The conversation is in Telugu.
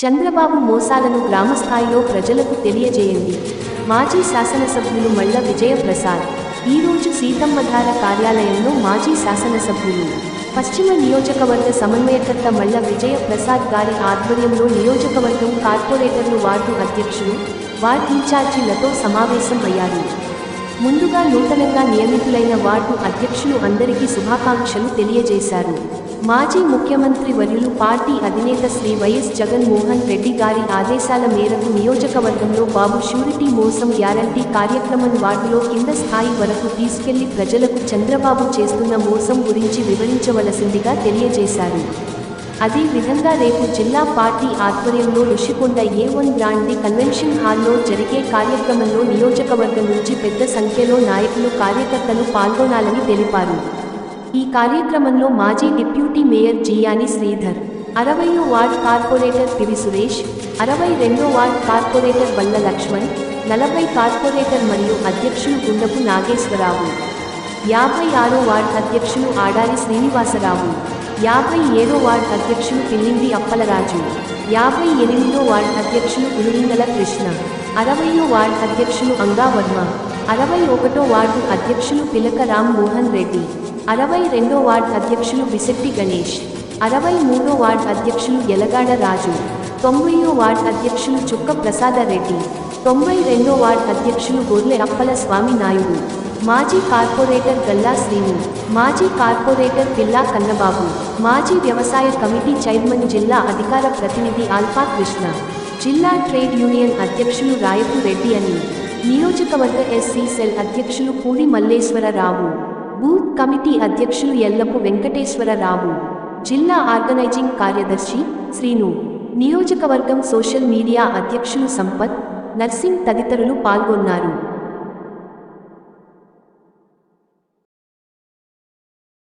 చంద్రబాబు మోసాలను గ్రామస్థాయిలో ప్రజలకు తెలియజేయండి. మాజీ శాసనసభ్యులు మల్ల విజయప్రసాద్. ఈరోజు సీతమ్మధార కార్యాలయంలో మాజీ శాసనసభ్యులు. పశ్చిమ నియోజకవర్గ సమన్వయకర్త మల్ల విజయప్రసాద్ గారి ఆధ్వర్యంలో నియోజకవర్గం కార్పొరేటర్లు వార్డు అధ్యక్షులు వార్డ్ ఇన్ఛార్జీలతో సమావేశం అయ్యారు ముందుగా నూతనంగా నియమితులైన వార్డు అధ్యక్షులు అందరికీ శుభాకాంక్షలు తెలియజేశారు. మాజీ ముఖ్యమంత్రి వర్యులు పార్టీ అధినేత శ్రీ వైఎస్ జగన్మోహన్ రెడ్డి గారి ఆదేశాల మేరకు నియోజకవర్గంలో బాబు షూరిటీ మోసం గ్యారంటీ కార్యక్రమం వార్డులో కింద స్థాయి వరకు తీసుకెళ్ళి ప్రజలకు చంద్రబాబు చేస్తున్న మోసం గురించి వివరించవలసిందిగా తెలియజేశారు. అదే విధంగా రేపు జిల్లా పార్టీ ఆధ్వర్యంలో ఋషికొండ ఏ వన్ బ్రాండి కన్వెన్షన్ హాల్లో జరిగే కార్యక్రమంలో నియోజకవర్గం నుంచి పెద్ద సంఖ్యలో నాయకులు కార్యకర్తలు పాల్గొనాలని తెలిపారు. ఈ కార్యక్రమంలో మాజీ deputy mayor Jiyani Sridhar అరవయో ward corporator P V Suresh అరవై రెండో వార్డ్ కార్పొరేటర్ బల్ల లక్ష్మణ్ నలభై కార్పొరేటర్ మరియు అధ్యక్షులు గుండపు నాగేశ్వరరావు యాభై ఆరో వార్డ్ అధ్యక్షులు ఆడారి శ్రీనివాసరావు. యాభై ఏడో వార్డ్ అధ్యక్షులు పిల్లింది అప్పలరాజు యాభై ఎనిమిదో వార్డ్ అధ్యక్షులు ఉరుడింగల కృష్ణ అరవయో వార్డ్ అధ్యక్షులు అంగావర్మ అరవై ఒకటో వార్డు అధ్యక్షులు పిలక రామ్ మోహన్ రెడ్డి అరవై రెండో వార్డ్ అధ్యక్షులు బిసెట్టి గణేష్ అరవై మూడో వార్డ్ అధ్యక్షులు ఎలగాడ రాజు తొంభైయో వార్డ్ అధ్యక్షులు చుక్క ప్రసాదరెడ్డి తొంభై రెండో వార్డ్ అధ్యక్షులు గొర్లె అప్పల స్వామి నాయుడు మాజీ కార్పొరేటర్ గల్లా శ్రీను మాజీ కార్పొరేటర్ పిల్లా కన్నబాబు మాజీ వ్యవసాయ కమిటీ చైర్మన్ జిల్లా అధికార ప్రతినిధి ఆల్ఫా కృష్ణ జిల్లా ట్రేడ్ యూనియన్ అధ్యక్షులు రాయపు రెడ్డి అని నియోజకవర్గ ఎస్సీ సెల్ అధ్యక్షులు పూడి మల్లేశ్వరరావు బూత్ కమిటీ అధ్యక్షులు ఎల్లపు వెంకటేశ్వరరావు జిల్లా ఆర్గనైజింగ్ కార్యదర్శి శ్రీను నియోజకవర్గం సోషల్ మీడియా అధ్యక్షులు సంపత్ నర్సింగ్ తదితరులు పాల్గొన్నారు.